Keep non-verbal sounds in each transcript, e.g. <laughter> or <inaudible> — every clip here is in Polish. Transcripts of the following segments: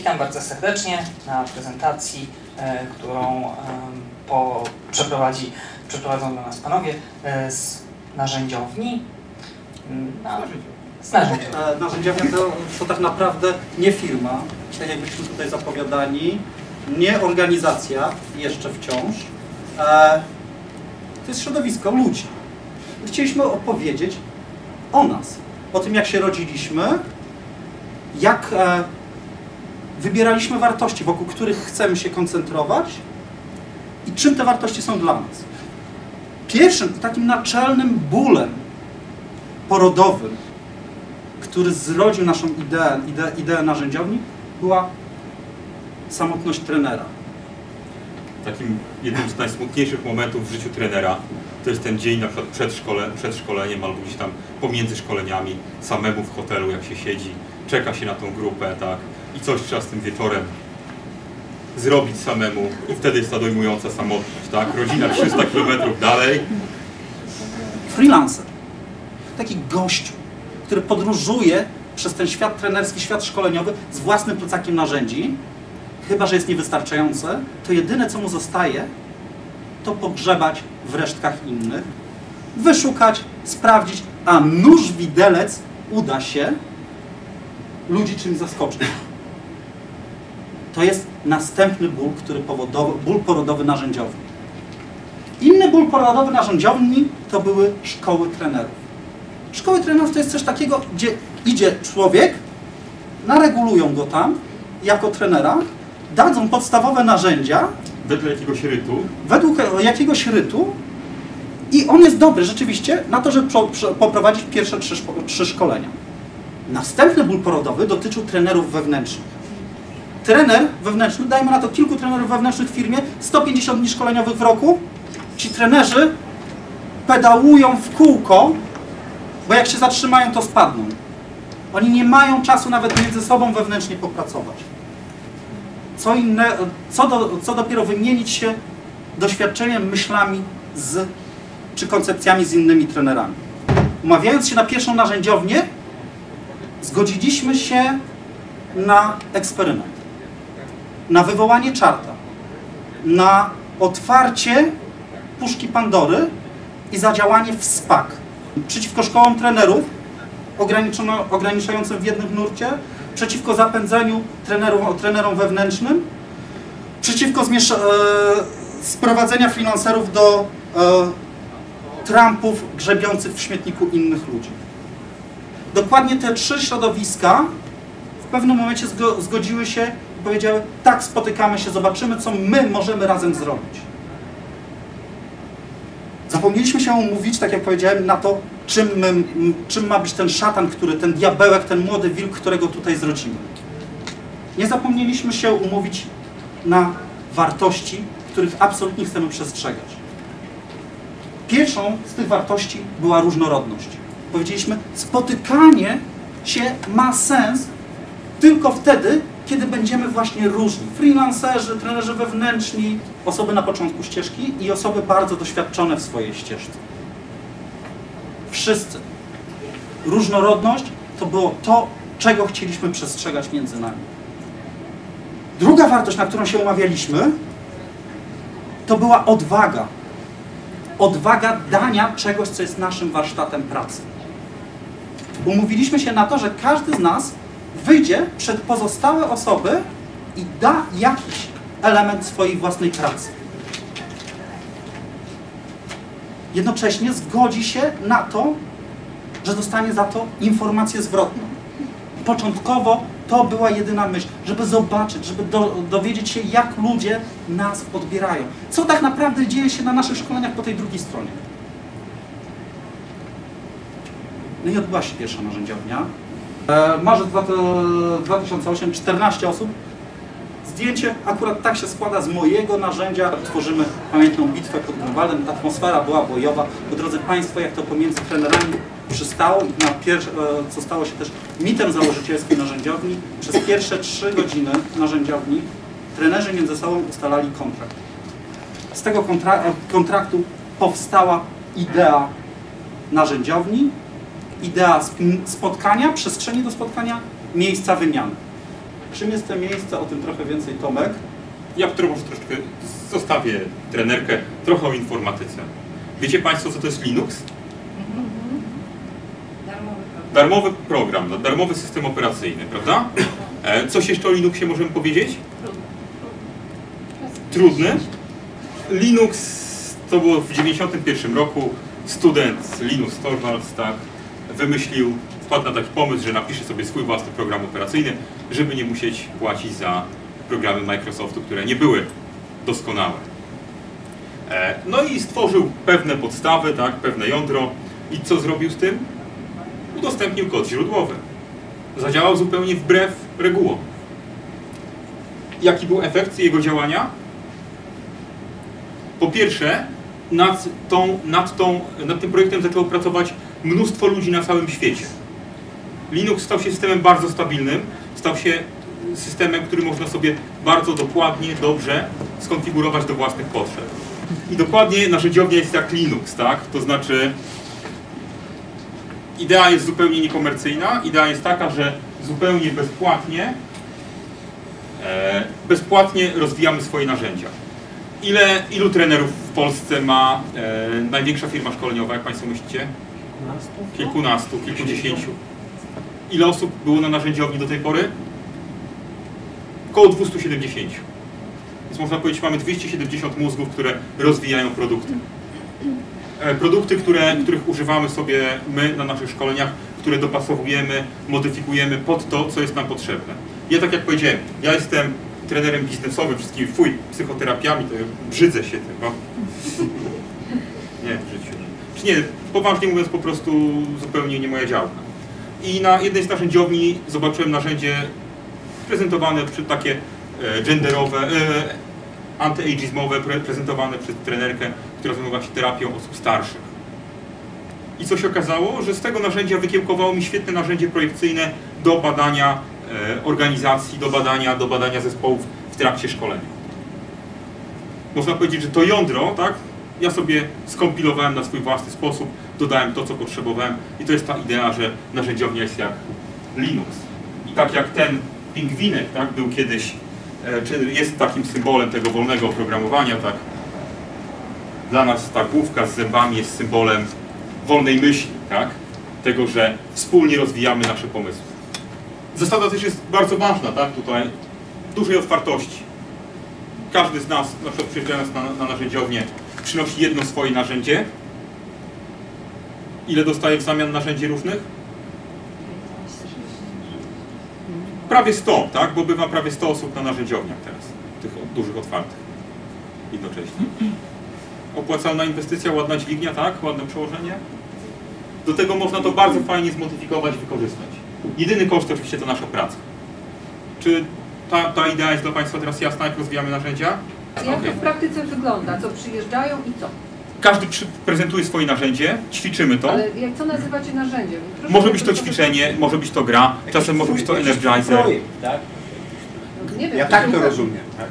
Witam bardzo serdecznie na prezentacji, e, którą po, przeprowadzi, przeprowadzą dla nas panowie e, z narzędziowni. Mm, Na, z narzędziowni. E, Narzędziownia to, to tak naprawdę nie firma, tak jak byliśmy tutaj zapowiadani, nie organizacja jeszcze wciąż. To jest środowisko ludzi. Chcieliśmy opowiedzieć o nas, o tym jak się rodziliśmy, jak wybieraliśmy wartości, wokół których chcemy się koncentrować i czym te wartości są dla nas. Pierwszym takim naczelnym bólem porodowym, który zrodził naszą ideę, ideę, ideę narzędziowni, była samotność trenera. Takim jednym z najsmutniejszych momentów w życiu trenera to jest ten dzień na przykład przed, szkole, przed szkoleniem albo gdzieś tam pomiędzy szkoleniami, samemu w hotelu jak się siedzi, czeka się na tą grupę, tak, i coś trzeba z tym wieczorem zrobić samemu i wtedy jest ta dojmująca samotność, tak, rodzina 300 km dalej, Freelancer. Taki gościu, który podróżuje przez ten świat trenerski, świat szkoleniowy z własnym plecakiem narzędzi, chyba że jest niewystarczające, to jedyne co mu zostaje, to pogrzebać w resztkach innych, wyszukać, sprawdzić, a nóż widelec uda się ludzi czymś zaskoczyć. To jest następny ból, który powodował, ból porodowy narzędziowny. Inny ból porodowy narzędziowni to były szkoły trenerów. Szkoły trenerów to jest coś takiego, gdzie idzie człowiek, naregulują go tam jako trenera, dadzą podstawowe narzędzia wedle jakiegoś rytu, według jakiegoś rytu i on jest dobry rzeczywiście na to, żeby poprowadzić pierwsze trzy szkolenia. Następny ból porodowy dotyczył trenerów wewnętrznych. Trener wewnętrzny, dajmy na to kilku trenerów wewnętrznych w firmie, 150 dni szkoleniowych w roku. Ci trenerzy pedałują w kółko, bo jak się zatrzymają, to spadną. Oni nie mają czasu nawet między sobą wewnętrznie popracować. Co, inne, co, do, co dopiero wymienić się doświadczeniem, myślami z, czy koncepcjami z innymi trenerami. Umawiając się na pierwszą narzędziownię, zgodziliśmy się na eksperyment, na wywołanie czarta, na otwarcie puszki Pandory i zadziałanie w SPAK przeciwko szkołom trenerów ograniczającym w jednym nurcie, przeciwko zapędzeniu trenerom, trenerom wewnętrznym, przeciwko e, sprowadzenia freelancerów do e, trampów grzebiących w śmietniku innych ludzi. Dokładnie te trzy środowiska w pewnym momencie zgo, zgodziły się i powiedziały, tak, spotykamy się, zobaczymy, co my możemy razem zrobić. Zapomnieliśmy się umówić, tak jak powiedziałem, na to, czym, my, czym ma być ten szatan, który, ten diabełek, ten młody wilk, którego tutaj zrodzimy. Nie zapomnieliśmy się umówić na wartości, których absolutnie chcemy przestrzegać. Pierwszą z tych wartości była różnorodność. Powiedzieliśmy, spotykanie się ma sens tylko wtedy, kiedy będziemy właśnie różni. Freelancerzy, trenerzy wewnętrzni, osoby na początku ścieżki i osoby bardzo doświadczone w swojej ścieżce. Wszyscy. Różnorodność to było to, czego chcieliśmy przestrzegać między nami. Druga wartość, na którą się umawialiśmy, to była odwaga. Odwaga dania czegoś, co jest naszym warsztatem pracy. Umówiliśmy się na to, że każdy z nas wyjdzie przed pozostałe osoby i da jakiś element swojej własnej pracy. Jednocześnie zgodzi się na to, że dostanie za to informację zwrotną. Początkowo to była jedyna myśl, żeby zobaczyć, żeby do, dowiedzieć się, jak ludzie nas odbierają. Co tak naprawdę dzieje się na naszych szkoleniach po tej drugiej stronie. No i odbyła się pierwsza narzędziownia. E, marzec dwa- 2008, 14 osób. Zdjęcie akurat tak się składa z mojego narzędzia. Tworzymy pamiętną bitwę pod Grunwaldem. Atmosfera była bojowa. Bo drodzy Państwo, jak to pomiędzy trenerami przystało na pier- e, co stało się też mitem założycielskim narzędziowni, przez pierwsze trzy godziny narzędziowni trenerzy między sobą ustalali kontrakt. Z tego kontra- kontraktu powstała idea narzędziowni, idea sp- spotkania, przestrzeni do spotkania, miejsca wymiany. Czym jest to miejsce? O tym trochę więcej Tomek. Ja trochę, troszeczkę zostawię trenerkę, trochę o informatyce. Wiecie Państwo, co to jest Linux? Darmowy program. Darmowy program, no, darmowy system operacyjny, prawda? E, Coś jeszcze o Linuxie możemy powiedzieć? Trudny? Linux to było w 1991 roku. Student Linus Torvalds tak, wymyślił, wpadł na taki pomysł, że napisze sobie swój własny program operacyjny, żeby nie musieć płacić za programy Microsoftu, które nie były doskonałe. E, No i stworzył pewne podstawy, tak, pewne jądro. I co zrobił z tym? Udostępnił kod źródłowy. Zadziałał zupełnie wbrew regułom. Jaki był efekt jego działania? Po pierwsze, nad, tą, nad, tą, nad tym projektem zaczęło pracować mnóstwo ludzi na całym świecie. Linux stał się systemem bardzo stabilnym, stał się systemem, który można sobie bardzo dokładnie, dobrze skonfigurować do własnych potrzeb. I dokładnie narzędziownia jest jak Linux, tak? To znaczy idea jest zupełnie niekomercyjna. Idea jest taka, że zupełnie bezpłatnie e, bezpłatnie rozwijamy swoje narzędzia. Ile, ilu trenerów w Polsce ma e, największa firma szkoleniowa, jak Państwo myślicie? Kilkunastu, kilkudziesięciu. Ile osób było na narzędziowni do tej pory? Około 270. Więc można powiedzieć, mamy 270 mózgów, które rozwijają produkty. E, Produkty, które, których używamy sobie my na naszych szkoleniach, które dopasowujemy, modyfikujemy pod to, co jest nam potrzebne. Ja tak jak powiedziałem, ja jestem trenerem biznesowym, wszystkimi fuj, psychoterapiami, to ja brzydzę się tym. No. <laughs> Nie, w życiu. Czy nie, poważnie mówiąc, po prostu zupełnie nie moja działka. I na jednej z narzędziowni zobaczyłem narzędzie prezentowane przy takie e, genderowe, e, antyageizmowe, pre- prezentowane przez trenerkę, która zajmowała się terapią osób starszych. I co się okazało? Że z tego narzędzia wykiełkowało mi świetne narzędzie projekcyjne do badania e, organizacji, do badania, do badania zespołów w trakcie szkolenia. Można powiedzieć, że to jądro, tak, ja sobie skompilowałem na swój własny sposób, dodałem to, co potrzebowałem i to jest ta idea, że narzędziownia jest jak Linux. I tak jak ten pingwinek, tak, był kiedyś, e, czy jest takim symbolem tego wolnego oprogramowania, tak, dla nas ta główka z zębami jest symbolem wolnej myśli, tak, tego, że wspólnie rozwijamy nasze pomysły. Zasada też jest bardzo ważna, tak, tutaj, dużej otwartości. Każdy z nas, na przykład przyjeżdżając na, na narzędziownię, przynosi jedno swoje narzędzie. Ile dostaje w zamian narzędzi różnych? Prawie 100, tak? Bo bywa prawie 100 osób na narzędziowniach teraz, tych dużych, otwartych, jednocześnie. Opłacalna inwestycja, ładna dźwignia, tak? Ładne przełożenie. Do tego można to bardzo fajnie zmodyfikować, wykorzystać. Jedyny koszt oczywiście to nasza praca. Czy ta, ta idea jest dla Państwa teraz jasna, jak rozwijamy narzędzia? Jak Okej. to w praktyce wygląda? Co przyjeżdżają i co? Każdy prezentuje swoje narzędzie, ćwiczymy to. Ale jak co nazywacie narzędziem? Proszę Może być to ćwiczenie, może być to gra, czasem może być to energizer. Projekt, tak? No, Nie wiem, Ja tak to rozumiem. Tak?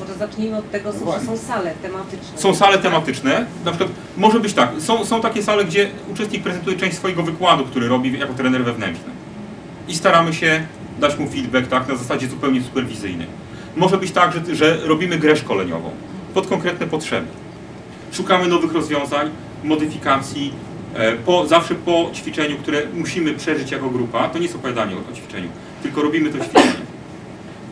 Może zacznijmy od tego, No że są sale tematyczne. Są sale tematyczne, na przykład może być tak, są, są takie sale, gdzie uczestnik prezentuje część swojego wykładu, który robi jako trener wewnętrzny. I staramy się dać mu feedback tak, na zasadzie zupełnie superwizyjnej. Może być tak, że, że robimy grę szkoleniową pod konkretne potrzeby. Szukamy nowych rozwiązań, modyfikacji, e, po, zawsze po ćwiczeniu, które musimy przeżyć jako grupa. To nie jest opowiadanie o, o ćwiczeniu, tylko robimy to ćwiczenie.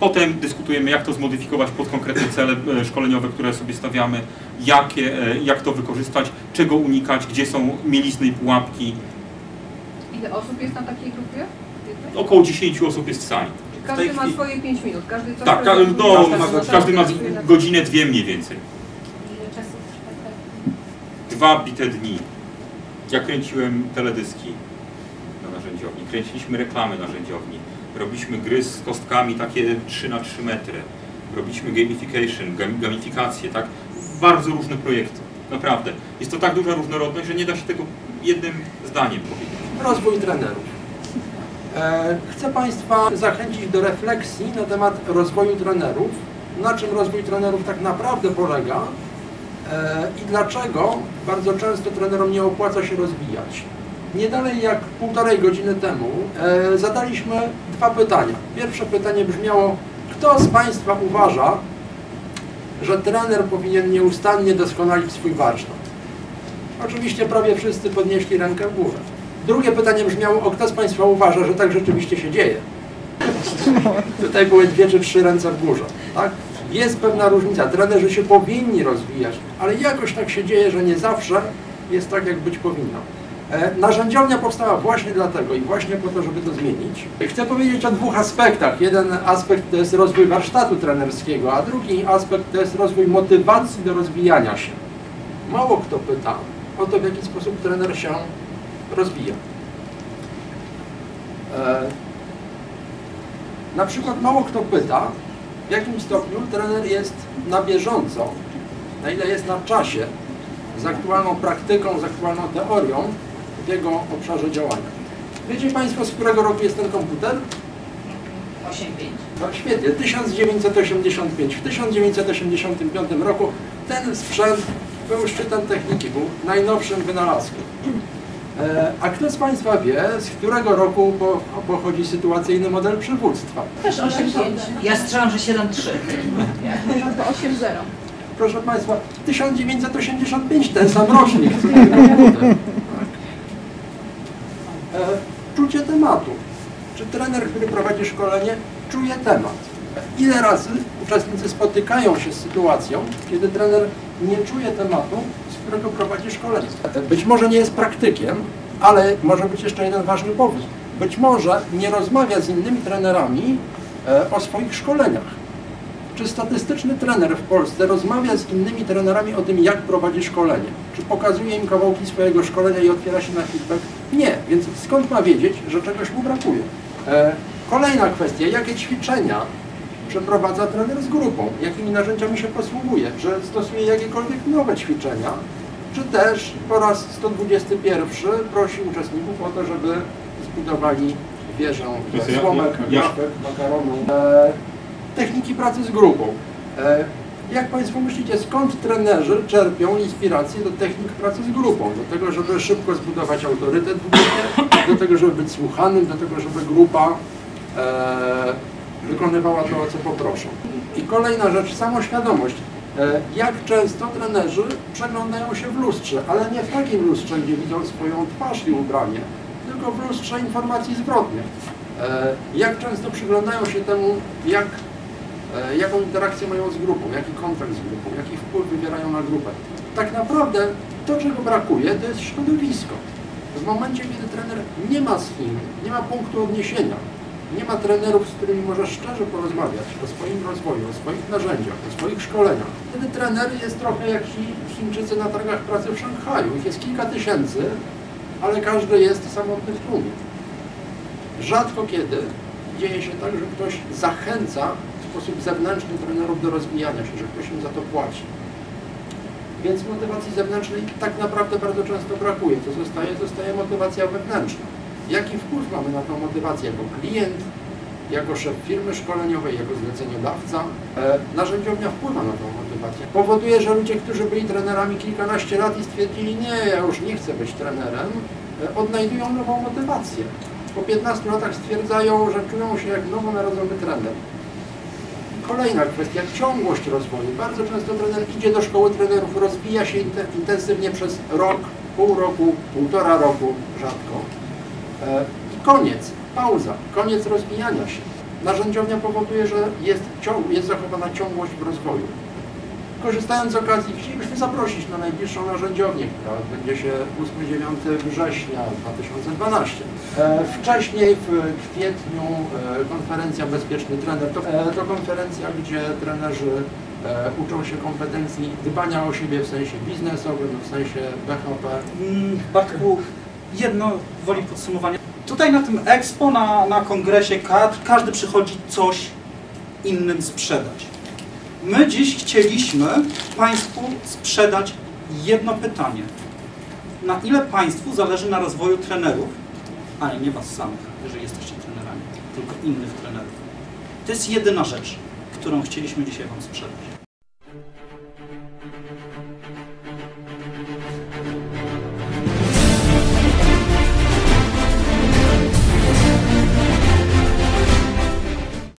Potem dyskutujemy, jak to zmodyfikować pod konkretne cele e, szkoleniowe, które sobie stawiamy, jakie, e, jak to wykorzystać, czego unikać, gdzie są mielizny i pułapki. Ile osób jest na takiej grupie? Około 10 osób jest w sali. Każdy tej ma swoje 5 minut. Każdy coś Tak, ka- prezentuje, no, każdy ma każdy ma godzinę, dwie mniej więcej. Ile czasu trwa? Dwa bite dni. Ja kręciłem teledyski na narzędziowni, kręciliśmy reklamy narzędziowni, robiliśmy gry z kostkami takie 3 na 3 metry, robiliśmy gamification, gam- gamifikację, tak? Bardzo różne projekty, naprawdę. Jest to tak duża różnorodność, że nie da się tego jednym zdaniem powiedzieć. rozwój trenerów. E, Chcę Państwa zachęcić do refleksji na temat rozwoju trenerów, na czym rozwój trenerów tak naprawdę polega e, i dlaczego bardzo często trenerom nie opłaca się rozwijać. nie dalej jak półtorej godziny temu e, zadaliśmy dwa pytania. Pierwsze pytanie brzmiało, kto z Państwa uważa, że trener powinien nieustannie doskonalić swój warsztat? Oczywiście prawie wszyscy podnieśli rękę w górę. Drugie pytanie brzmiało, o kto z Państwa uważa, że tak rzeczywiście się dzieje? Tutaj były dwie czy trzy ręce w górze. Tak? Jest pewna różnica. Trenerzy się powinni rozwijać, ale jakoś tak się dzieje, że nie zawsze jest tak, jak być powinno. E, Narzędziownia powstała właśnie dlatego i właśnie po to, żeby to zmienić. Chcę powiedzieć o dwóch aspektach. Jeden aspekt to jest rozwój warsztatu trenerskiego, a drugi aspekt to jest rozwój motywacji do rozwijania się. Mało kto pyta o to, w jaki sposób trener się rozwija. E, na przykład mało kto pyta, w jakim stopniu trener jest na bieżąco, na ile jest na czasie z aktualną praktyką, z aktualną teorią w jego obszarze działania. Wiecie Państwo, z którego roku jest ten komputer? 8-5. No świetnie, 1985. W 1985 roku ten sprzęt był szczytem techniki, był najnowszym wynalazkiem. E, A kto z Państwa wie, z którego roku po, pochodzi sytuacyjny model przywództwa? Też 8-5. Ja strzelam, że 7-3. Może to 8-0. Proszę Państwa, 1985, ten sam rocznik. <laughs> Tak. E, Czucie tematu. Czy trener, który prowadzi szkolenie, czuje temat? Ile razy uczestnicy spotykają się z sytuacją, kiedy trener nie czuje tematu, którego prowadzi szkolenie? Być może nie jest praktykiem, ale może być jeszcze jeden ważny powód. Być może nie rozmawia z innymi trenerami e, o swoich szkoleniach. Czy statystyczny trener w Polsce rozmawia z innymi trenerami o tym, jak prowadzi szkolenie? Czy pokazuje im kawałki swojego szkolenia i otwiera się na feedback? Nie, więc skąd ma wiedzieć, że czegoś mu brakuje? E, kolejna kwestia, jakie ćwiczenia przeprowadza trener z grupą? Jakimi narzędziami się posługuje? Czy stosuje jakiekolwiek nowe ćwiczenia? Czy też po raz 121 prosi uczestników o to, żeby zbudowali wieżę ze słomek, ja- makaronu? E, techniki pracy z grupą. E, Jak Państwo myślicie, skąd trenerzy czerpią inspirację do technik pracy z grupą? Do tego, żeby szybko zbudować autorytet w grupie, do tego, żeby być słuchanym, do tego, żeby grupa e, wykonywała to, o co poproszą. I kolejna rzecz, samoświadomość. E, Jak często trenerzy przeglądają się w lustrze, ale nie w takim lustrze, gdzie widzą swoją twarz i ubranie, tylko w lustrze informacji zwrotnych. E, Jak często przyglądają się temu, jak, e, jaką interakcję mają z grupą, jaki kontakt z grupą, jaki wpływ wywierają na grupę. Tak naprawdę to, czego brakuje, to jest środowisko. W momencie, kiedy trener nie ma kim, nie ma punktu odniesienia, nie ma trenerów, z którymi może szczerze porozmawiać o swoim rozwoju, o swoich narzędziach, o swoich szkoleniach, wtedy trener jest trochę jak Chińczycy na targach pracy w Szanghaju. Ich jest kilka tysięcy, ale każdy jest samotny w tłumie. Rzadko kiedy dzieje się tak, że ktoś zachęca w sposób zewnętrzny trenerów do rozwijania się, że ktoś im za to płaci. Więc motywacji zewnętrznej tak naprawdę bardzo często brakuje. Co zostaje? Zostaje motywacja wewnętrzna. Jaki wpływ mamy na tą motywację jako klient, jako szef firmy szkoleniowej, jako zleceniodawca? E, narzędziownia wpływa na tą motywację. Powoduje, że ludzie, którzy byli trenerami kilkanaście lat i stwierdzili, nie, ja już nie chcę być trenerem, e, odnajdują nową motywację. Po 15 latach stwierdzają, że czują się jak nowonarodzony trener. Kolejna kwestia, ciągłość rozwoju. Bardzo często trener idzie do szkoły trenerów, rozwija się inte- intensywnie przez rok, pół roku, półtora roku, rzadko. E, I koniec, pauza, koniec rozwijania się. Narzędziownia powoduje, że jest, ciąg, jest zachowana ciągłość w rozwoju. Korzystając z okazji, chcielibyśmy zaprosić na najbliższą narzędziownię, która odbędzie się 8-9 września 2012. E, Wcześniej w kwietniu e, konferencja Bezpieczny Trener to, e, to konferencja, gdzie trenerzy e, uczą się kompetencji dbania o siebie w sensie biznesowym, w sensie BHP. Mm, Bartku, jedno woli podsumowania. Tutaj na tym Expo, na, na kongresie kadr, każdy przychodzi coś innym sprzedać. My dziś chcieliśmy Państwu sprzedać jedno pytanie. Na ile Państwu zależy na rozwoju trenerów, ale nie Was samych, jeżeli jesteście trenerami, tylko innych trenerów. To jest jedyna rzecz, którą chcieliśmy dzisiaj Wam sprzedać.